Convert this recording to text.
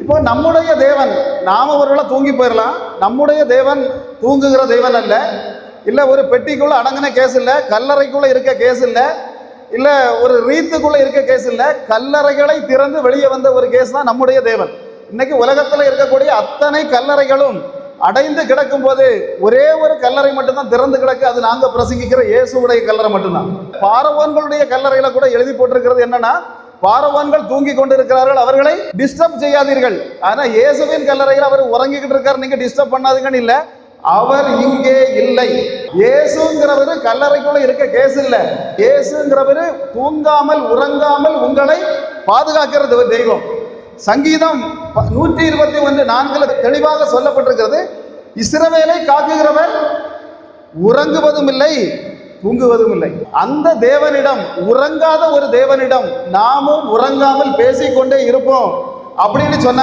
இப்போ நம்முடைய தேவன் நாம் ஒருவேளை தூங்கி போயிடலாம் நம்முடைய தேவன் தூங்குகிற தேவன் அல்ல. இல்லை ஒரு பெட்டிக்குள்ளே அடங்கின கேஸ் இல்லை கல்லறைக்குள்ளே இருக்க கேஸ் இல்லை இல்லை ஒரு ரீத்துக்குள்ளே இருக்க கேஸ் இல்லை கல்லறைகளை திறந்து வெளியே வந்த ஒரு கேஸ் தான் நம்முடைய தேவன். இன்னைக்கு உலகத்தில் இருக்கக்கூடிய அத்தனை கல்லறைகளும் அடைந்து கிடக்கும் போது ஒரே ஒரு கல்லறை மட்டும்தான் திறந்து கிடக்கு அது நாங்கள் பிரசங்கிக்கிற இயேசுடைய கல்லறை மட்டும்தான். பாரவான்களுடைய கல்லறையில் கூட எழுதி போட்டிருக்கிறது என்னன்னா பாரவான்கள் தூங்கி கொண்டிருக்கிறார்கள். அவர்களை டிஸ்டர்ப் செய்யாதீர்கள். ஆனா இயேசுவின் கல்லறையில் அவர் உறங்கிக்கிட்டு இருக்காரு. நீங்க டிஸ்டர்ப் பண்ணாதீங்கன்னு இல்ல. அவர் இங்கே இல்லை. இயேசுங்கிறவர் கல்லறைக்குள்ள இருக்க கேஸ் இல்ல. இயேசுங்கிறவர் தூங்காமல் உறங்காமல் உங்களை பாதுகாக்கிறது தெய்வம். சங்கீதம் ப- நூற்றி இருபத்தி ஒன்று நான்கில் தெளிவாக சொல்லப்பட்டிருக்கிறது. இஸ்ரவேலை காக்குகிறவர் உறங்குவதும் இல்லை. தூங்குவதும் இல்லை. அந்த தேவனிடம் உறங்காத ஒரு தேவனிடம் நாமும் உறங்காமல் பேசிக்கொண்டே இருப்போம். அப்படின்னு சொன்ன